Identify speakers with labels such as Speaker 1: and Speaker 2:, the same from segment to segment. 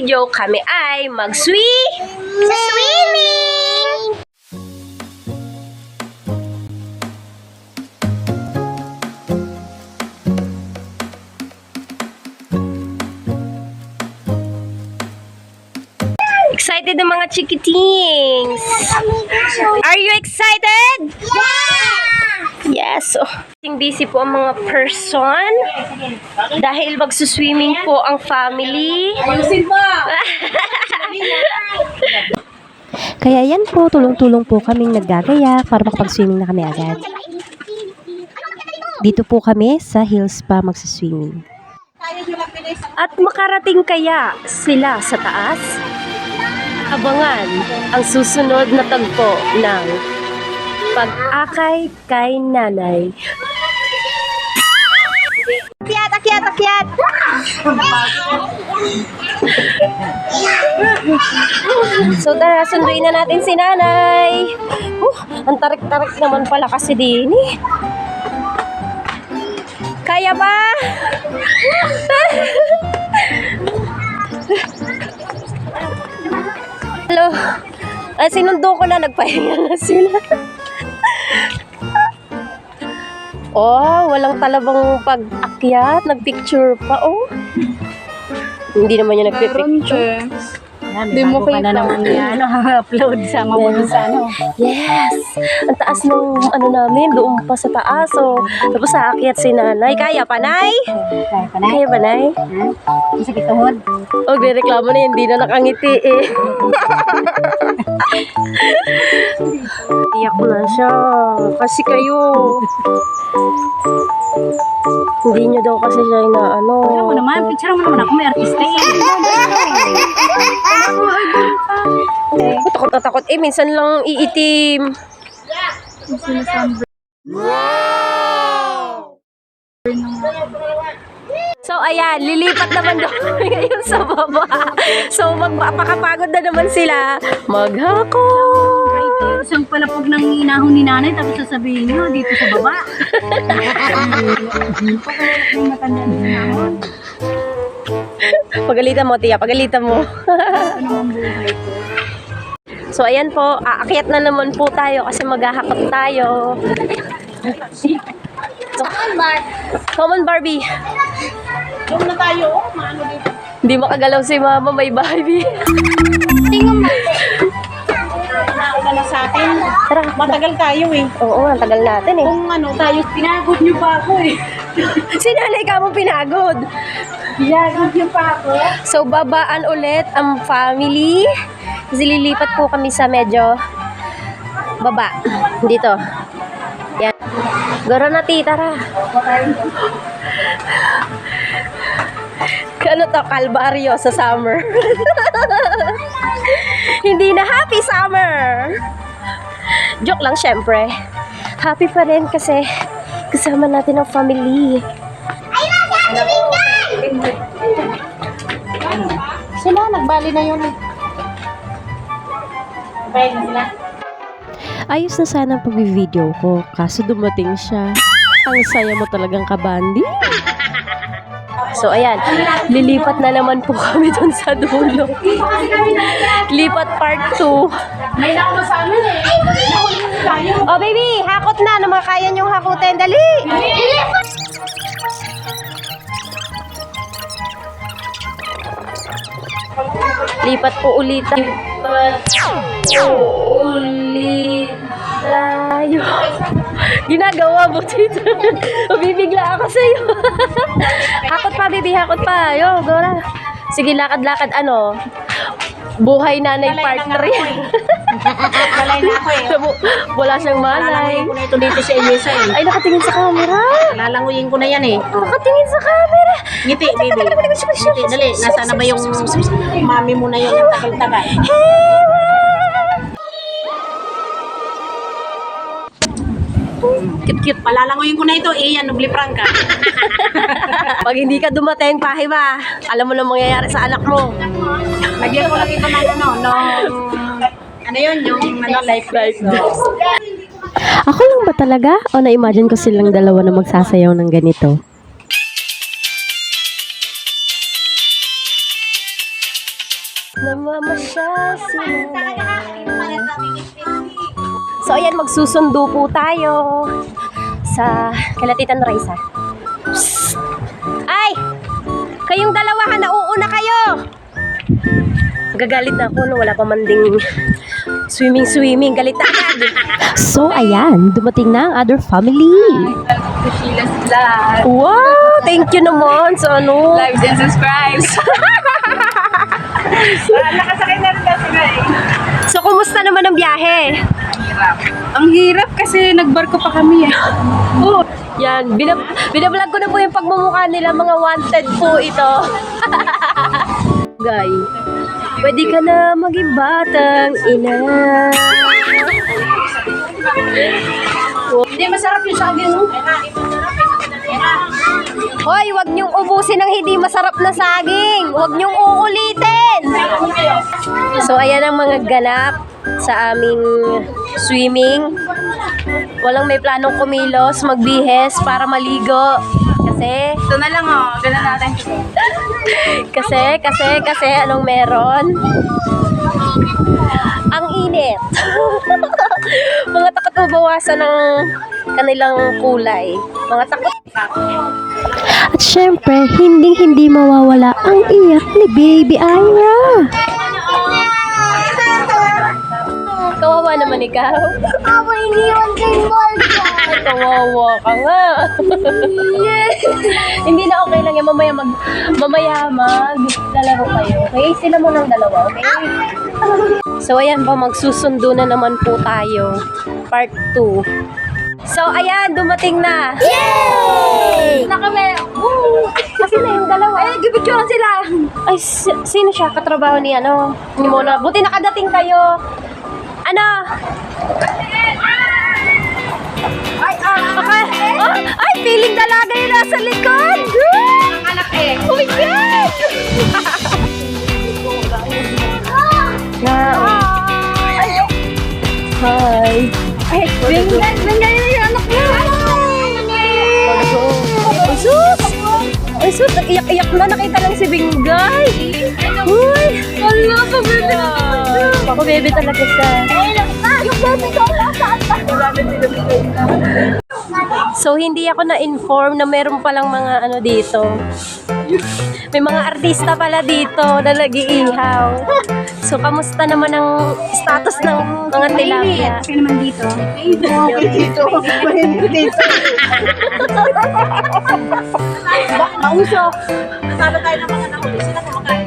Speaker 1: video, kami ay mag-swi!
Speaker 2: Sa swimming!
Speaker 1: Excited ng mga chikitings! Are you excited?
Speaker 2: Yeah!
Speaker 1: Yes. So, busy po ang mga person dahil magsuswimming po ang family.
Speaker 3: Kaya yan po, tulong-tulong po kaming naggagaya para makapag-swimming na kami agad. Dito po kami sa Hills pa magsiswimming.
Speaker 1: At makarating kaya sila sa taas? Abangan ang susunod na tagpo ng pag-akay kay nanay.
Speaker 2: Akyat, akyat, akyat!
Speaker 1: So tara, sunduin na natin si nanay. Uh, ang tarik-tarik naman pala kasi din eh. Kaya ba? Hello. Ah, sinundo ko na, nagpahinga na sila. Oh, walang talabang pag-akyat. Nagpicture pa, oh. Hindi naman niya nagpipicture.
Speaker 3: Di mo kayo na naman yan, upload sa mga sa ano.
Speaker 1: Yes! Ang taas ng ano namin, doon pa sa taas. So, tapos sa akyat si nanay. Kaya pa, nay?
Speaker 3: Kaya pa na,
Speaker 1: Kaya ba, nay?
Speaker 3: ang sakit tuhod.
Speaker 1: O, reklamo na hindi na nakangiti eh. Iyak na siya. Kasi kayo. Hindi niyo daw kasi siya na ano.
Speaker 3: Ano mo naman, picture mo naman ako, may artista eh.
Speaker 1: Takot na takot. Eh, minsan lang iitim. So, ayan, lilipat naman daw ngayon sa baba. So, magpapakapagod na naman sila. Maghako!
Speaker 3: Isang palapog ng inahon ni nanay, tapos sasabihin niyo, dito sa baba. Yung matanda ni inahon.
Speaker 1: Pagalitan mo, tiya. Pagalitan mo.
Speaker 3: Ano ang buhay ko?
Speaker 1: So, ayan po. Aakyat na naman po tayo kasi maghahakot tayo. So, come on, Barbie.
Speaker 2: Doon na tayo, oh, maano dito.
Speaker 1: Hindi makagalaw si mama, may Barbie.
Speaker 2: Tingnan mo. Nauna na sa atin.
Speaker 1: Tara.
Speaker 2: Matagal tayo eh.
Speaker 1: Oo, ang tagal natin eh.
Speaker 2: Kung ano tayo, pinagod niyo pa ako eh.
Speaker 1: Si nanay ka mo pinagod.
Speaker 2: Pinagod niyo pa ako.
Speaker 1: So, babaan ulit ang family. Kasi lilipat po kami sa medyo baba. Dito. Yan. Garo na, ti. Ano to? Kalbaryo sa summer. Hindi na happy summer. Joke lang, syempre. Happy pa rin kasi kasama natin ang family.
Speaker 2: Nagbali na yun eh. Bayad na sila.
Speaker 3: Ayos na sana ang pag-video ko, kaso dumating siya. Ang saya mo talagang kabandi.
Speaker 1: So, ayan. Lilipat na naman po kami dun sa dulo. Lipat part 2.
Speaker 2: May nauna sa amin eh.
Speaker 1: Oh, baby! Hakot na! Na mga kaya niyong hakutin. Dali! Lipat po ulit. Lipat po ulit tayo. Ginagawa mo dito. Bibigla ako sa'yo. hakot pa, baby. Hakot pa. Yo, Gora. Sige, lakad-lakad. Ano? Buhay nanay part 3.
Speaker 2: Kalay na ako eh.
Speaker 1: Wala siyang malay.
Speaker 2: Lalanguyin ko na ito dito sa Elisa eh.
Speaker 1: Ay, nakatingin sa camera.
Speaker 2: Lalanguyin ko na yan eh. Oh.
Speaker 1: Nakatingin sa camera.
Speaker 2: Ngiti, baby. Ngiti, dali. Nasaan na ba yung mami mo na yun? Ang tagal-tagal.
Speaker 1: Cute-cute.
Speaker 2: Palalanguyin ko na ito. Eh, yan, nubli prangka.
Speaker 1: Pag hindi ka dumating, pahi ba? Alam mo na mangyayari sa anak mo.
Speaker 2: Lagyan ko lang ito ng ano, no, ano yun, yung ano, life life.
Speaker 3: Ako lang ba talaga? O na-imagine ko silang dalawa na magsasayaw ng ganito?
Speaker 1: Namamasya sila. So, ayan, magsusundo po tayo sa kalatitan Raisa. Ay! Kayong dalawa ha, nauuna kayo! Gagalit na ako no, wala pa man ding swimming-swimming. Galit na agad.
Speaker 3: So, ayan, dumating na ang other family.
Speaker 2: Kushilas vlog.
Speaker 1: Wow! Thank you naman sa ano.
Speaker 2: Likes and subscribes. Ah, Nakasakay na rin nga eh.
Speaker 1: So, kumusta naman ang biyahe?
Speaker 2: Hirap. Ang hirap kasi nagbarko pa kami eh.
Speaker 1: Oh, yan. Binab binablog ko na po yung pagmumukha nila. Mga wanted po ito. Guy, pwede ka na maging batang ina.
Speaker 2: Hindi masarap yung saging.
Speaker 1: Hoy, wag niyong ubusin ng hindi masarap na saging. Wag niyong uulitin. So, ayan ang mga ganap sa aming swimming. Walang may planong kumilos, magbihes para maligo. Kasi,
Speaker 2: Ito na lang oh. Ganun natin.
Speaker 1: kasi, kasi, kasi, anong meron? Ang init. mga takot mabawasan ng kanilang kulay. Mga takot
Speaker 3: At syempre, hindi-hindi mawawala ang iyak ni Baby Ira.
Speaker 1: Kawawa naman ikaw.
Speaker 4: Ako iniwan kay Walter.
Speaker 1: Kawawa ka nga. Hindi na okay lang yan. Mamaya mag, mamaya mag, lalaro kayo. Okay? Sila mo ng dalawa, okay? So, ayan po, magsusundo na naman po tayo. Part 2. So, ayan, dumating na. Yay! Na kami. Woo! Kasi na yung dalawa. Eh, gibidyoan sila. Ay, si- sino siya? Katrabaho ni ano? Ni Mona. Buti nakadating kayo. Ano? Ay, ah, okay. Oh, ay, feeling dalaga yung nasa likod.
Speaker 2: Anak eh.
Speaker 1: Oh my God! na, Ay, Hi. Ay,
Speaker 2: Binggan, binggan yun yung anak mo.
Speaker 1: Ay, sus! Ay, sus! Nag-iyak-iyak na. Nakita lang si Bingay. Uy! Wala, pabebe talaga. Pabebe talaga siya.
Speaker 4: Baby?
Speaker 1: So, hindi ako na-inform na meron palang mga ano dito. May mga artista pala dito na nag-iihaw. So, kamusta naman ang status ng mga tilapia?
Speaker 2: Kasi naman dito. Dito. Dito. Ba- Mausok. Nasalo tayo ng mga nahuli. Sila kumakain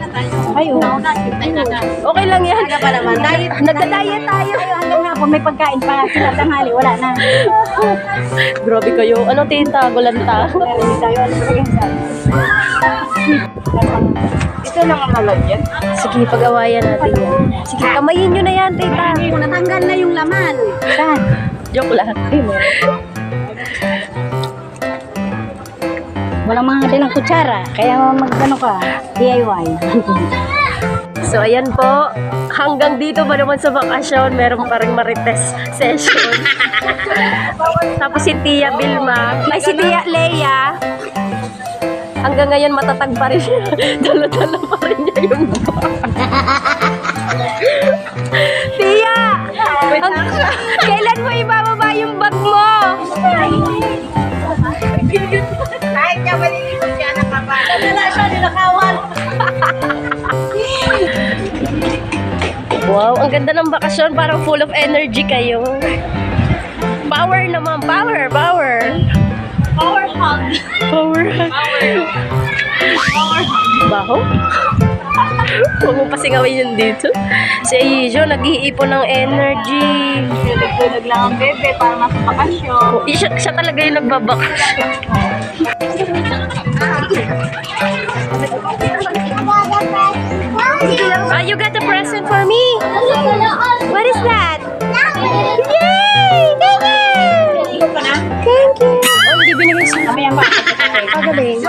Speaker 2: ay naga.
Speaker 1: Okay lang yan.
Speaker 2: Naga pa naman. Diet.
Speaker 1: Nagda-diet tayo.
Speaker 2: Hanggang hapon may pagkain pa. Sila tanghali. Wala na.
Speaker 1: Grabe kayo. Ano tita? Gulanta.
Speaker 2: Hindi tayo. Ano yung sa? Ito lang ang malagyan.
Speaker 1: Sige, pag-awayan natin yan. Sige, kamayin nyo na yan, tita.
Speaker 2: Natanggal na yung laman. Saan?
Speaker 1: Joke lang.
Speaker 2: Walang mga dalang kutsara. Kaya magkano ka? DIY.
Speaker 1: So, ayan po. Hanggang dito ba naman sa bakasyon, meron pa rin marites session. Tapos si Tia Vilma, ay si Tia Leia, hanggang ngayon matatag pa rin siya. Dala-dala pa rin niya yung bag. Tia! Ang, kailan mo ibababa yung bag mo?
Speaker 2: Kahit niya malilikot siya nakapala. Wala siya nilakawan.
Speaker 1: Wow, ang ganda ng bakasyon. Parang full of energy kayo. Power naman. Power, power.
Speaker 2: Power hug.
Speaker 1: Power. Power. Baho? Huwag mo pasingawin yun dito. Si Ayijo, nag-iipon ng energy.
Speaker 2: Tulog lang ang bebe para nasa bakasyon.
Speaker 1: Di siya, siya talaga yung nagbabakasyon. Ah, you got a present for me? What is that? Yay! Thank you! Thank you! Oh, hindi binigay.
Speaker 2: Mamaya pa.
Speaker 1: Pagaling.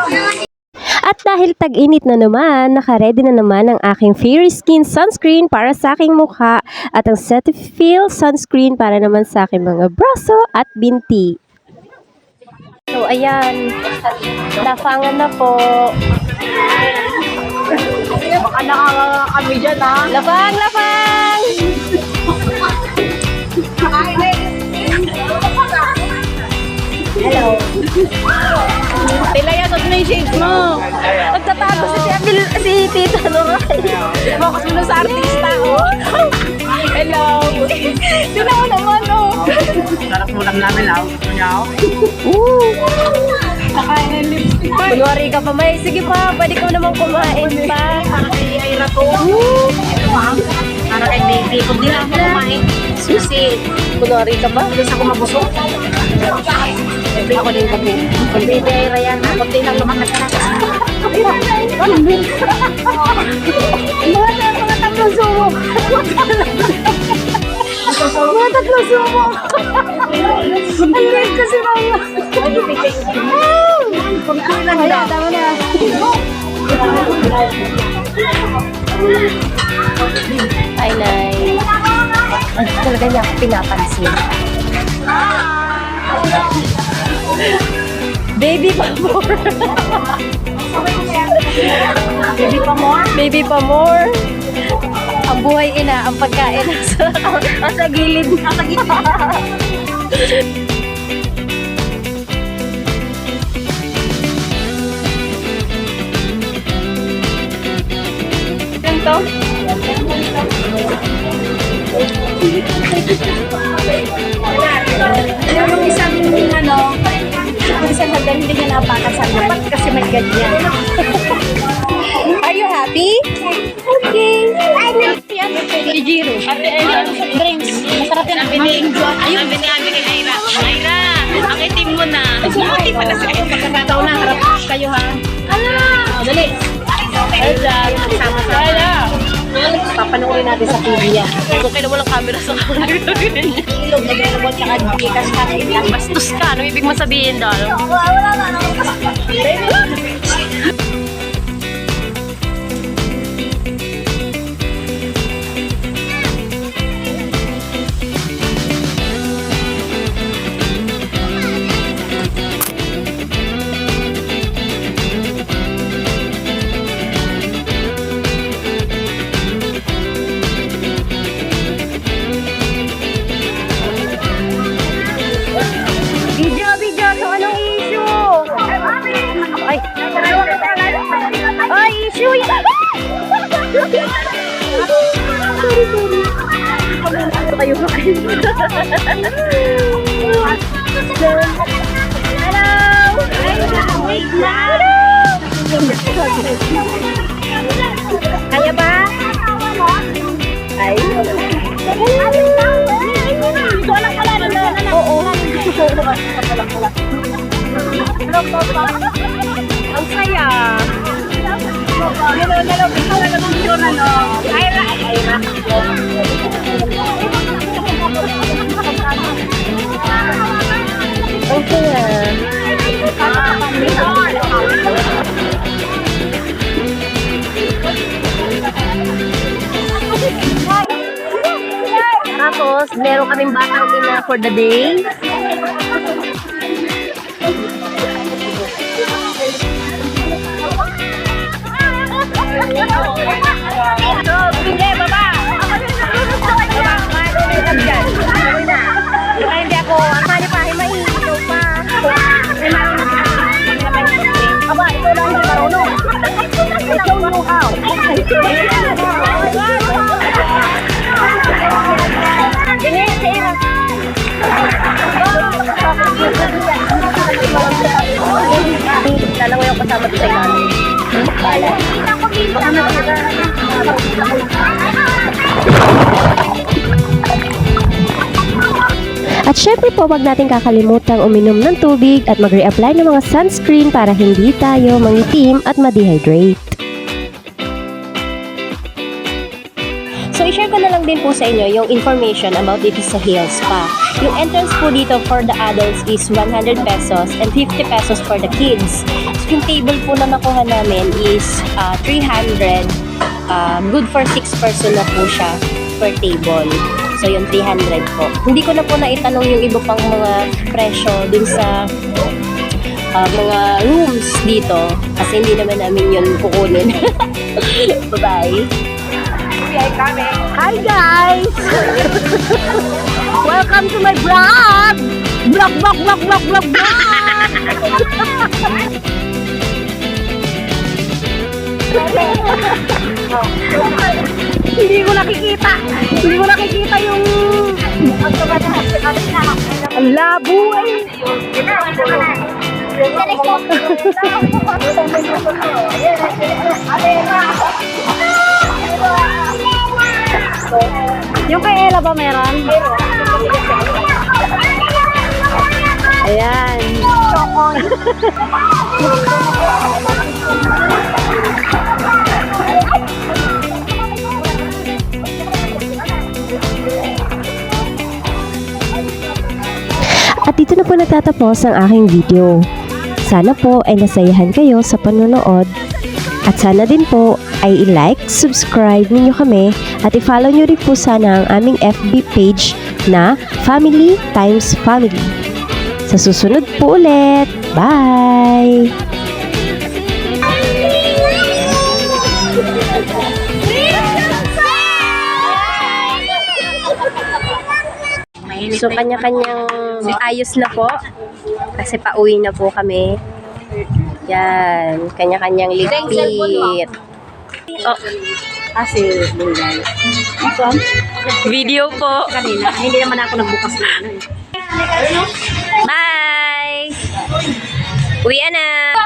Speaker 3: At dahil tag-init na naman, nakaredy na naman ang aking Fairy Skin Sunscreen para sa aking mukha at ang Cetaphil Sunscreen para naman sa aking mga braso at binti.
Speaker 1: So, ayan. Nafangan na po.
Speaker 2: Baka nakaka kami dyan ha.
Speaker 1: Lapang, lapang!
Speaker 2: Hello. Tilaya, tot na yung shades mo.
Speaker 1: Nagtatago si, Abil, si Tita Noray.
Speaker 2: Focus mo sa artista, oh. Hello.
Speaker 1: Yun ako naman, oh.
Speaker 2: Sarap mo lang namin, ah. Gusto niya ako.
Speaker 1: Kunwari ka pa, may. Sige pa, pwede ka naman kumain pa.
Speaker 2: Para kay Ira to. Ito ha. Para kay baby. Kung di na ako kumain. Susi.
Speaker 1: Kunwari ka pa.
Speaker 2: Bilis ako mabusog. Ako din kape. Kung baby Ira yan, di lang lumakas na.
Speaker 1: Mga mga tatlong sumo. Mga tatlong sumo. Ang liit kasi mama. Kaya, tama na. Ay, nay. Ay, talaga niya ako pinapansin. Baby pa more.
Speaker 2: Baby pa more.
Speaker 1: Baby pa more. Ang buhay ina, ang pagkain nasa, nasa gilid. Nasa gilid.
Speaker 2: Hindi niya napakan sa dapat kasi may ganyan.
Speaker 1: Are you happy? Okay.
Speaker 2: Si Jiro. Drinks. Masarap yan. Ang bini-enjoy. Ayun. Ang bini-enjoy kay Ira. Ira, ang itim mo na. Buti pala sa kayo. Pagkakataon na, harap kayo ha. Ala! Oh, dali. Hello. Papanoorin natin sa TV yan.
Speaker 1: Kung kailan walang camera sa camera.
Speaker 2: Ilog, nag-remote ka kag Gcash ka kay
Speaker 1: Bastos ka. Ano ibig mo sabihin doon? Video, Ang saya.
Speaker 2: Hello, hello. Ikaw na lang yun, ano. Ira, Ira.
Speaker 1: Ang saya. Tapos, meron kaming batang ina for the day. Sarah. Dalawa yung kasama ko sa ilalim. Bala.
Speaker 3: At syempre po, wag natin kakalimutang uminom ng tubig at mag-reapply ng mga sunscreen para hindi tayo mangitim at ma-dehydrate. Lang din po sa inyo yung information about dito sa Hill Spa. Yung entrance po dito for the adults is 100 pesos and 50 pesos for the kids. So, yung table po na nakuha namin is ah, 300. Ah, good for 6 person na po siya per table. So, yung 300 po. Hindi ko na po naitanong yung iba pang mga presyo dun sa
Speaker 1: ah, mga rooms dito. Kasi hindi naman namin yun kukunin. Bye-bye. Hi guys! Welcome to my vlog! Vlog, vlog, vlog, vlog, vlog, vlog! Hindi ko nakikita. Hindi ko nakikita yung... Ang labo eh.
Speaker 2: Yung kay Ella ba meron? Ayan.
Speaker 1: At dito na po nagtatapos ang aking video. Sana po ay nasayahan kayo sa panonood. At sana din po ay i-like, subscribe ninyo kami at i-follow nyo rin po sana ang aming FB page na Family Times Family. Sa susunod po ulit. Bye! So, kanya-kanyang ayos na po. Kasi pauwi na po kami. Yan. Kanya-kanyang ligpit. Oh,
Speaker 4: Kasi, Bulay.
Speaker 1: video po.
Speaker 4: Kanina, hindi naman ako nagbukas na ano eh.
Speaker 1: Bye! Uwi na!